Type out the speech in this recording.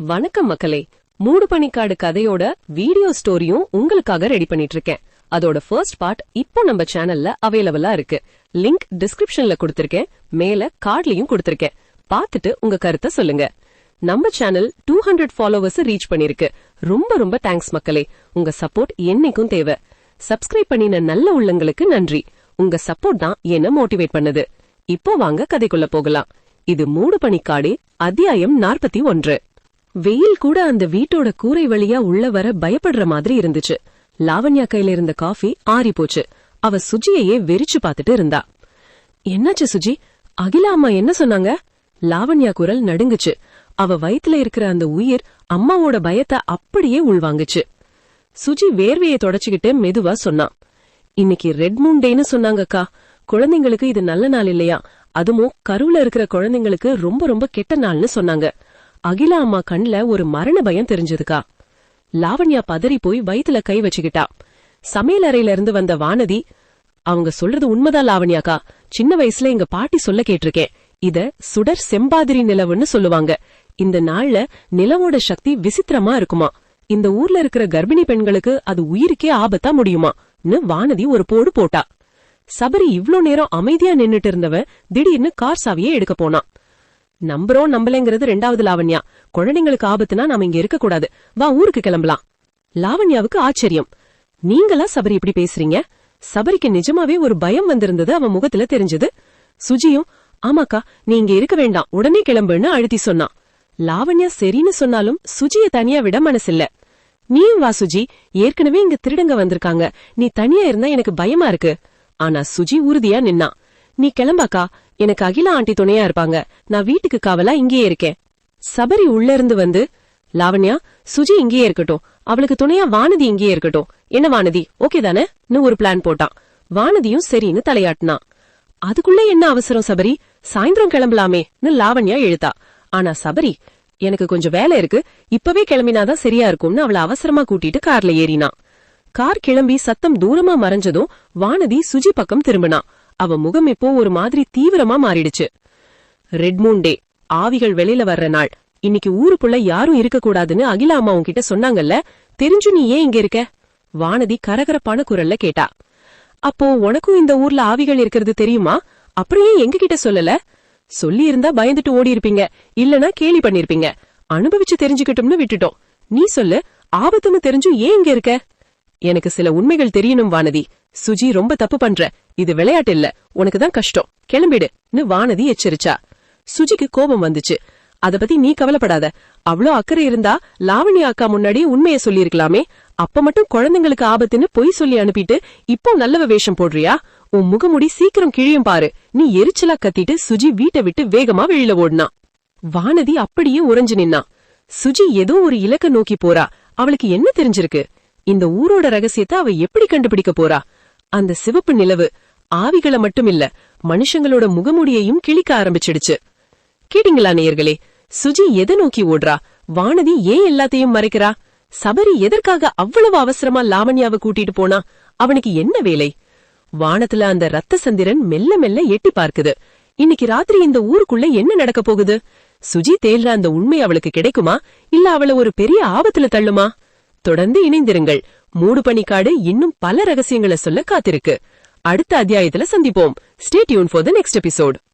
வணக்கம் மக்களே. மூடு பனிக்காடு கதையோட வீடியோ ஸ்டோரியும் உங்களுக்காக ரெடி பண்ணிட்டு இருக்கேன் அதோட ஃபர்ஸ்ட் பார்ட் இப்போ நம்ம சேனல்ல அவைலபிளா இருக்கு. லிங்க் டிஸ்கிரிப்ஷன்ல கொடுத்திருக்கேன். மேல கார்ட்லயும் கொடுத்திருக்கேன். பார்த்துட்டு உங்க கருத்தை சொல்லுங்க. நம்ம channel two hundred followers reach பண்ணிருக்கு. ரொம்ப ரொம்ப தேங்க்ஸ் மக்களே. உங்க சப்போர்ட் என்னைக்கும் தேவை. சப்ஸ்கிரைப் பண்ணின நல்ல உள்ளங்களுக்கு நன்றி. உங்க சப்போர்ட் தான் என்ன மோட்டிவேட் பண்ணுது. இப்போ வாங்க கதைக்குள்ள போகலாம். இது மூடு பனிக்காடு அத்தியாயம் நாற்பத்தி ஒன்று. வெயில் கூட அந்த வீட்டோட கூரை வழியா உள்ள வர பயப்படுற மாதிரி இருந்துச்சு. லாவண்யா கையில இருந்த காஃபி ஆறி போச்சு. அவ சுஜியையே வெறிச்சு பார்த்துட்டு இருந்தா. என்னாச்சு சுஜி? அகிலா அம்மா என்ன சொன்னாங்க? லாவண்யா குரல் நடுங்குச்சு. அவ வயித்துல இருக்கிற அந்த உயிர் அம்மாவோட பயத்தை அப்படியே உள்வாங்குச்சு. சுஜி வேர்வையை தொடச்சுக்கிட்டு மெதுவா சொன்னான் இன்னைக்கு ரெட் மூன் டேன்னு சொன்னாங்கக்கா குழந்தைங்களுக்கு இது நல்ல நாள் இல்லையா? அதுவும் கருவுல இருக்கிற குழந்தைங்களுக்கு ரொம்ப ரொம்ப கெட்ட நாள்னு சொன்னாங்க. அகிலா அம்மா கண்ல ஒரு மரண பயம் தெரிஞ்சதுக்கா. லாவண்யா பதறி போய் வயித்துல கை வச்சுக்கிட்டா. சமையல் அறையில இருந்து வந்த வானதி அவங்க சொல்றது உண்மைதான் லாவண்யாக்கா. சின்ன வயசுல எங்க பாட்டி சொல்ல கேட்டிருக்கேன். இத சுடர் செம்பாதிரி நிலவுன்னு சொல்லுவாங்க. இந்த நாள்ல நிலவோட சக்தி விசித்திரமா இருக்குமா. இந்த ஊர்ல இருக்கிற கர்ப்பிணி பெண்களுக்கு அது உயிருக்கே ஆபத்தா முடியுமான்னு வானதி ஒரு போடு போட்டா. சபரி இவ்ளோ நேரம் அமைதியா நின்னுட்டு இருந்தவன் திடீர்னு கார் சாவியே எடுக்க போனான் நம்புறோம் நம்பலைங்கிறது ரெண்டாவது லாவண்யா. குழந்தைங்களுக்கு ஆபத்துனா நாம இங்க இருக்க கூடாது வா ஊருக்கு கிளம்பலாம். லாவண்யாவுக்கு ஆச்சரியம். நீங்களா சபரி இப்படி பேசுறீங்க? சபரிக்கு நிஜமாவே ஒரு பயம் வந்திருந்தது அவன் முகத்துல தெரிஞ்சது. சுஜியும் ஆமாக்கா நீ இங்க இருக்க வேண்டாம். உடனே கிளம்புன்னு அழுத்தி சொன்னான் லாவண்யா சரின்னு சொன்னாலும் சுஜிய தனியா விட மனசில்ல. நீயும் வா சுஜி. ஏற்கனவே இங்க திருடங்க வந்திருக்காங்க. நீ தனியா இருந்தா எனக்கு பயமா இருக்கு. ஆனா சுஜி உறுதியா நின்னா. நீ கிளம்பாக்கா. எனக்கு அகிலா ஆண்டி துணையா இருப்பாங்க. நான் வீட்டுக்கு காவலா இங்கேயே இருக்கேன். சபரி உள்ள இருந்து வந்து லாவண்யா சுஜி இங்கேயே இருக்கட்டும். அவளுக்கு துணையா வானதி இங்கேயே இருக்கட்டும். என்ன வானதி? ஓகே தானே? ஒரு பிளான் போட்டான். வானதியும் சரின்னு தலையாட்டினான். அதுக்குள்ள என்ன அவசரம் சபரி? சாயந்தரம் கிளம்பலாமேன்னு லாவண்யா எழுத்தா. ஆனா சபரி எனக்கு கொஞ்சம் வேலை இருக்கு. இப்பவே கிளம்பினாதான் சரியா இருக்கும்னு அவளை அவசரமா கூட்டிட்டு கார்ல ஏறினான். கார் கிளம்பி சத்தம் தூரமா மறைஞ்சதும் வானதி சுஜி பக்கம் திரும்பினான். அவ முகம் இப்போ ஒரு மாதிரி தீவிரமா மாறிடுச்சு. ரெட் மூன் டே ஆவிகள் வெளியில வர்ற நாள். இன்னைக்கு ஊருக்குள்ள யாரும் இருக்க கூடாதுன்னு அகிலா அம்மா உன்கிட்ட சொன்னாங்கல்ல? தெரிஞ்சு நீ ஏன் இங்க இருக்க? வானதி கரகரப்பான குரல்ல கேட்டா. அப்போ உனக்கும் இந்த ஊர்ல ஆவிகள் இருக்கிறது தெரியுமா? அப்புறம் ஏன் எங்க கிட்ட சொல்லல? சொல்லி இருந்தா பயந்துட்டு ஓடி இருப்பீங்க இல்லனா கேலி பண்ணிருப்பீங்க அனுபவிச்சு தெரிஞ்சுக்கிட்டோம்னு விட்டுட்டோம். நீ சொல்லு ஆபத்துன்னு தெரிஞ்சும் ஏன் இங்க இருக்க? எனக்கு சில உண்மைகள் தெரியணும் வானதி. சுஜி ரொம்ப தப்பு பண்ற. இது விளையாட்டு இல்ல. உனக்கு தான் கஷ்டம். கிளம்பிடுன்னு வானதி எச்சரிச்சா. சுஜிக்கு கோபம் வந்துச்சு. அத பத்தி நீ கவலைப்படாத. அவ்ளோ அக்கறை இருந்தா லாவணி அக்கா முன்னாடி உண்மையை சொல்லியிருக்கலாமே. அப்ப மட்டும் குழந்தைங்களுக்கு ஆபத்துன்னு பொய் சொல்லி அனுப்பிட்டு இப்போ நல்லவ வேஷம் போடுறியா? உன் முகமுடி சீக்கிரம் கிழியும் பாரு. நீ எரிச்சலா கத்திட்டு சுஜி வீட்டை விட்டு வேகமா வெளியில ஓடுனா. வானதி அப்படியே உறைஞ்சு நின்னா. சுஜி ஏதோ ஒரு இலக்க நோக்கி போறா. அவளுக்கு என்ன தெரிஞ்சிருக்கு? இந்த ஊரோட ரகசியத்தை அவ எப்படி கண்டுபிடிக்க போறா? அந்த சிவப்பு நிலவு ஆவிகளை மட்டும் இல்ல மனுஷங்களோட முகமுடியையும் கிழிக்க ஆரம்பிச்சிடுச்சு. கேட்டீங்களா நேயர்களே சுஜி எதை நோக்கி ஓடுறா? வானதி ஏன் எல்லாத்தையும் மறைக்கிறா? சபரி எதற்காக அவ்வளவு அவசரமா லாவண்யாவை கூட்டிட்டு போனா? அவனுக்கு என்ன வேலை? வானத்துல அந்த ரத்த சந்திரன் மெல்ல மெல்ல எட்டி பார்க்குது. இன்னைக்கு ராத்திரி இந்த ஊருக்குள்ள என்ன நடக்க போகுது? சுஜி தேல்ற அந்த உண்மை அவளுக்கு கிடைக்குமா? இல்ல அவள ஒரு பெரிய ஆபத்துல தள்ளுமா? தொடர்ந்து இணைந்திருங்கள். மூடு பனிக்காடு இன்னும் பல ரகசியங்களை சொல்ல காத்திருக்கு. அடுத்த அத்தியாயத்துல சந்திப்போம். Stay tuned for the next episode